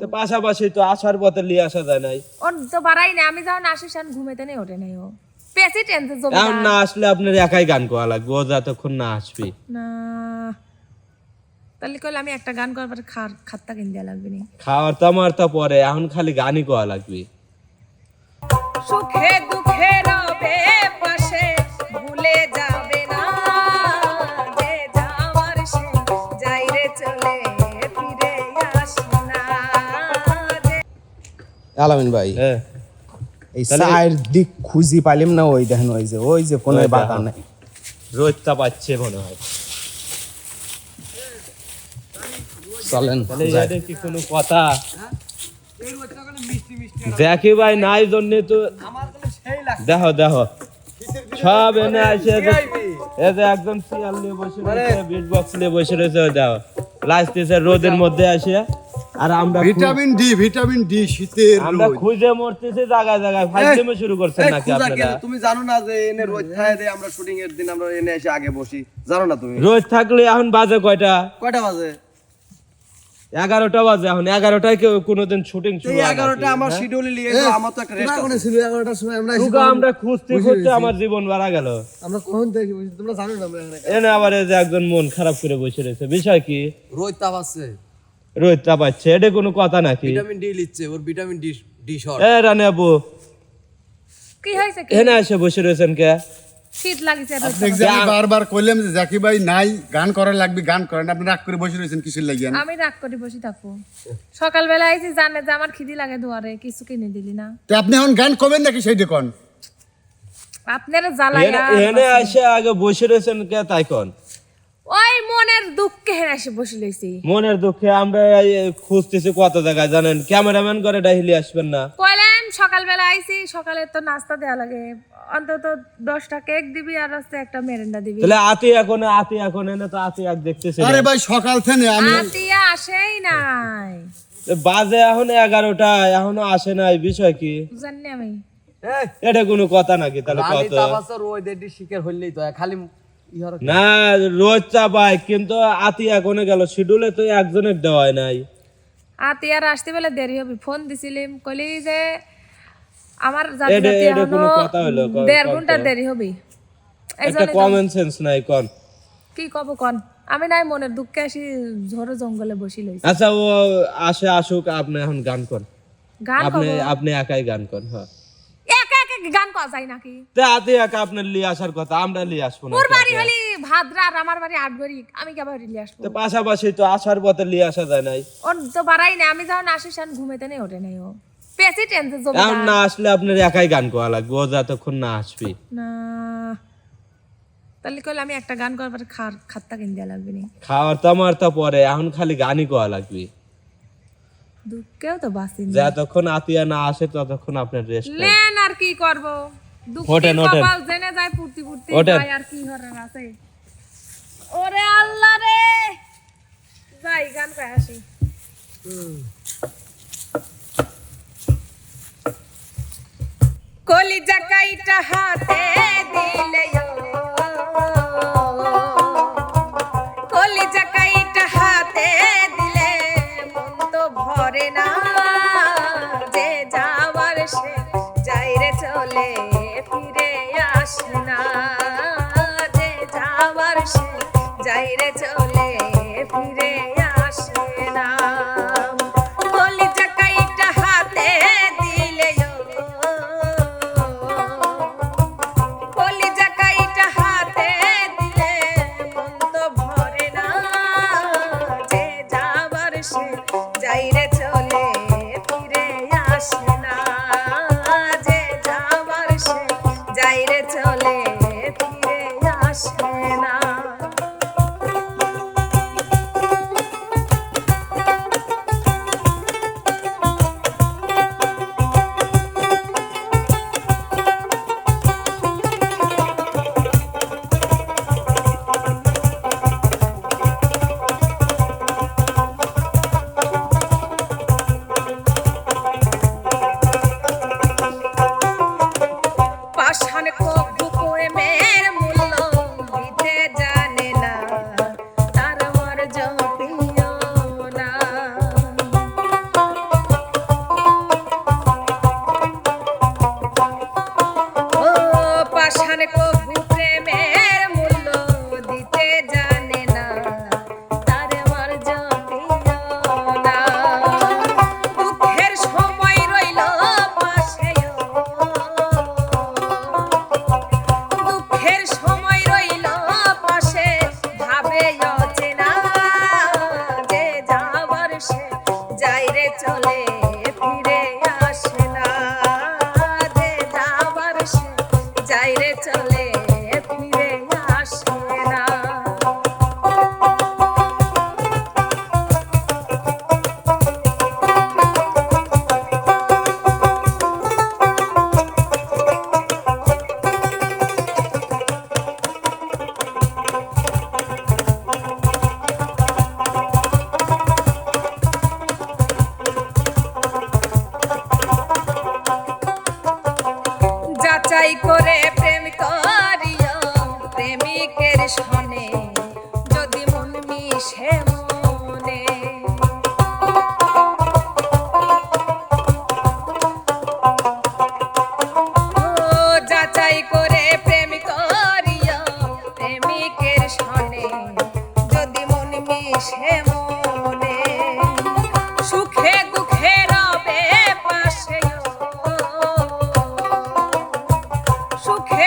তো পাশাপাশি তো আসার পথে নিয়ে আসা যায় নাই। ওর তো বাড়াই না আমি যখন আসি সেন ঘুমেতে নেই ওঠে নাই ও। পেছি টেনতে জমি এখন না আসলে আপনার একাই গান লাগবে ও যতক্ষণ না আসবে। না। তাহলে কইলে আমি একটা গান করবার খার খাত্তা কিনে লাগবে নি। খাওয়ার তো আমার তো পরে এখন খালি গানই করা লাগবে। সুখে দুঃখে রবে পাশে ভুলে যে আলামিন ভাই। এই সাইড দিক খুঁজি পাইলাম না ওই দেখেন ওই যে ওই যে কোনো বাগান। নাই রোদটা পাচ্ছে মনে হয়। চলেন কি কোনো কথা? দেখি ভাই নাই জন্য তো দেখো দেখো। সব এনে আসে এই যে একদম চেয়ার নিয়ে বসে রয়েছে বিট বক্স নিয়ে বসে রয়েছে ওই দেখো। লাস্টেছে রোদের মধ্যে আসে। আর আমরা ভিটামিন ডি ভিটামিন ডি শীতের আমরা খুঁজে মরতেছি জায়গায় জায়গায় ফাইজলামি শুরু করছেন নাকি আপনারা? তুমি জানো না যে এনে রোজ দেয় আমরা শুটিং এর দিন আমরা এনে এসে আগে বসি। জানো না তুমি? রোজ থাকলে এখন বাজে কয়টা? কয়টা বাজে? এগারোটা বাজে এখন। এগারোটায় কেউ কোনোদিন শুটিং শুরু হয় এগারোটা আমার হ্যাঁ? শিডিউলে নিয়ে আমার তো একটা রেস্ট ছিল এগারোটার সময় আমরা তখন- আমরা খুঁজতে খুঁজতে আমার জীবন মারা গেল। আমরা কখন থেকে তোমরা জানো না আমরা এখানে। এনে আবার এই যে একজন মন খারাপ করে বসে রয়েছে। বিষয় কি? রোজ তাপ আসছে রোদ চাপাচ্ছে এটা কোনো কথা নাকি? ভিটামিন ডি লিচ্ছে ওর ভিটামিন ডি ডি শর্ট। এ রানে আবু কি হয়েছে কি? এনে এসে বসে রয়েছেন কে? শীত লাগিছে বারবার কইলাম যে জাকি ভাই নাই গান করা লাগবে গান করেন। আপনি রাগ করে বসে রয়েছেন কিসের লাগিয়ে আমি রাগ করে বসে থাকব। সকালবেলা আইছি জানে যে আমার খিদি লাগে দুয়ারে কিছু কিনে দিলি না। তো আপনি এখন গান করবেন নাকি সেইটা কোন? আপনারা জ্বালাইয়া এনে- এনে এসে আগে বসে রয়েছেন কে তাই কন? ওই মনের দুঃখে হেরে এসে বসে লইছি মনের দুঃখে আমরা খুঁজতেছি কত জায়গায় জানেন? ক্যামেরাম্যান করে ডাইলি আসবেন না। কইলেন সকালবেলা আইছি সকালে তো নাস্তা দেওয়া লাগে। অন্তত দশটা কেক দিবি আর হচ্ছে একটা মেরেন্ডা দিবি। তাহলে আতি এখন আতি এখন এনে তো আতি এক দেখতেছি আরে ভাই সকাল থেকে আমি আতিয়া আসেই নাই। বাজে এখন এগারোটা এখনও আসে নাই বিষয় কি? জানি আমি। এটা কোনো কথা নাকি তাহলে কত? শিকার হইলেই তো খালি না রোজ কিন্তু আতি এখনও গেল? শিডিউলে তো একজনের দেওয়াই নাই। আতিয়ার আসতে বলে দেরি হবে ফোন দিছিলাম। কইলি যে আমার জাতি জাতি কোনো এখনও কথা হইল? দেড় ঘণ্টা দেরি হবে। একটা কমন সেন্স নাই কন কি কব কন আমি নাই মনের দুঃখে আসি ঝড়ে জঙ্গলে বসি লইছি আচ্ছা ও আসে আসুক আপনি এখন গান কর গান আপনি আপনি একাই গান কর হ্যাঁ। গান কওয়া যায় নাকি? তে আতি একা আপনার লিয়ে আসার কথা আমরা লিয়ে আসব না ওর বাড়ি হলি ভাদ্রা আর আমার বাড়ি আটগড়ি আমি কে বাড়ি নিয়ে আসব? তো পাশাপাশি তো আসার পথে লিয়ে আসা যায় নাই। ওর তো বাড়াই না আমি যখন আসি সেন ঘুমেতে নেই ওঠে নাই ও। জমি এখন না আসলে আপনার একাই গান করা লাগবে ও যতক্ষণ না আসবে। না। তাহলে কইলে আমি একটা গান করবার খার খাত্তা কিনে দেওয়া লাগবে নি। খাওয়ার তো আমার তো পরে এখন খালি গানই করা লাগবে। দুঃখেও তো বাঁচি। যতক্ষণ আতিয়া না আসে ততক্ষণ আপনার রেস্ট আর কি করব? ওঠেন, জেনে যায় ফুর্তি ফুর্তি ভাই আর কি করার আছে? ওরে আল্লাহ রে! যাই গান গাই আসি। কলিজা কাইটা হাতে দিলে ফিরে আসে যে যাওয়ার সে যাইরে চলে আসে না 就来。খোদাই করে সুখে